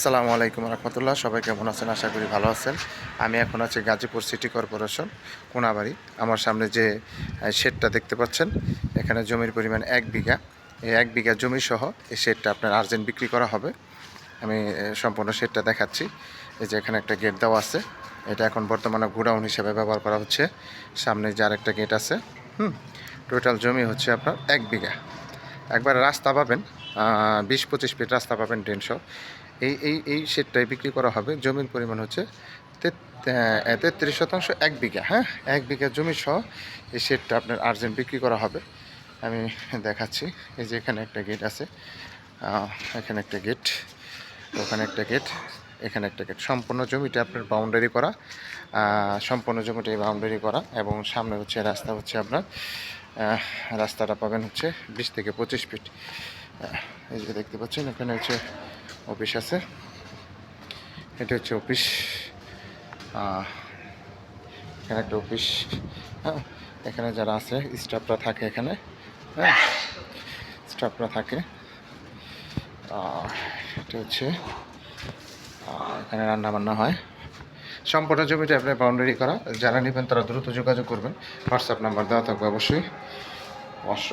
আসসালামু আলাইকুম রহমতুল্লাহ। সবাই কেমন আছেন? আশা করি ভালো আছেন। আমি এখন আছি গাজীপুর সিটি কর্পোরেশন, কোনাবাড়ি। আমার সামনে যে শেডটা দেখতে পাচ্ছেন, এখানে জমির পরিমাণ এক বিঘা। এই এক বিঘা জমি সহ এই শেডটা আপনার আর্জেন্ট বিক্রি করা হবে। আমি সম্পূর্ণ শেডটা দেখাচ্ছি। এই যে এখানে একটা গেট দেওয়া আছে। এটা এখন বর্তমানে গোডাউন হিসেবে ব্যবহার করা হচ্ছে। সামনে যে আরেকটা গেট আছে, হুম, টোটাল জমি হচ্ছে আপনার এক বিঘা। একবার রাস্তা পাবেন বিশ পঁচিশ ফিট রাস্তা পাবেন ড্রেনসহ এই এই এই শেডটাই বিক্রি করা হবে। জমির পরিমাণ হচ্ছে তেত্রিশ শতাংশ এক বিঘা হ্যাঁ? এক বিঘা জমি সহ এই শেডটা আপনার আর্জেন্ট বিক্রি করা হবে। আমি দেখাচ্ছি, এই যে এখানে একটা গেট আছে। এখানে একটা গেট, ওখানে একটা গেট, এখানে একটা গেট। সম্পূর্ণ জমিটা আপনার বাউন্ডারি করা সম্পূর্ণ জমিটাই বাউন্ডারি করা এবং সামনে হচ্ছে রাস্তা হচ্ছে আপনার রাস্তাটা পাবেন হচ্ছে বিশ থেকে পঁচিশ ফিট এই যে দেখতে পাচ্ছেন, এখানে হচ্ছে অফিস আছে। এটা হচ্ছে অফিস। এখানে একটা অফিস। হ্যাঁ এখানে যারা আছে, স্টাফরা থাকে এখানে। হ্যাঁ স্টাফরা থাকে। এটা হচ্ছে এখানে রান্না বান্না হয়। সম্পূর্ণ জমিটা আপনার বাউন্ডারি করা। যারা নেবেন তারা দ্রুত যোগাযোগ করবেন। হোয়াটসঅ্যাপ নাম্বার দেওয়া থাকবে অবশ্যই। অবশ্য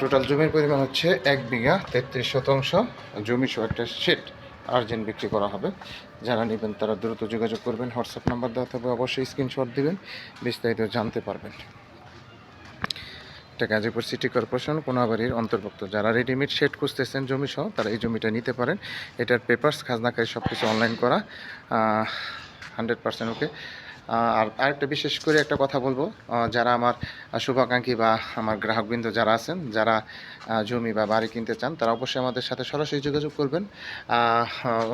টোটাল জমির পরিমাণ হচ্ছে এক বিঘা তেত্রিশ শতাংশ। জমি সহ একটা সেট আর্জেন্ট বিক্রি করা হবে। যারা নেবেন তারা দ্রুত যোগাযোগ করবেন, হোয়াটসঅ্যাপ নাম্বার দেওয়া থাকবে, অবশ্যই স্ক্রিনশট দিবেন, বিস্তারিত জানতে পারবেন। এটা গাজীপুর সিটি কর্পোরেশন কোনাবাড়ির অন্তর্ভুক্ত। যারা রেডিমেড শেড খুঁজতেছেন জমি সহ, তারা এই জমিটা নিতে পারেন। এটার পেপার্স খাজনাকারী সব কিছু অনলাইন করা হান্ড্রেড পার্সেন্ট ওকে আর আরেকটা বিশেষ করে একটা কথা বলব। যারা আমার শুভাকাঙ্ক্ষী বা আমার গ্রাহকবৃন্দ যারা আছেন, যারা জমি বা বাড়ি কিনতে চান, তারা অবশ্যই আমাদের সাথে সরাসরি যোগাযোগ করবেন।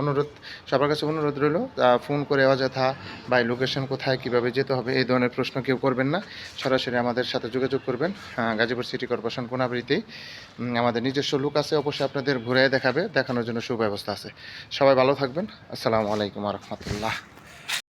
অনুরোধ, সবার কাছে অনুরোধ রইল ফোন করে অযথা বা লোকেশন কোথায়, কীভাবে যেতে হবে, এই ধরনের প্রশ্ন কেউ করবেন না। সরাসরি আমাদের সাথে যোগাযোগ করবেন। গাজীপুর সিটি কর্পোরেশন কোনাবৃত্তি আমাদের নিজস্ব লোক আছে, অবশ্যই আপনাদের ঘুরে দেখাবে, দেখানোর জন্য সুব্যবস্থা আছে। সবাই ভালো থাকবেন। আসসালামু আলাইকুম রহমতুল্লাহ।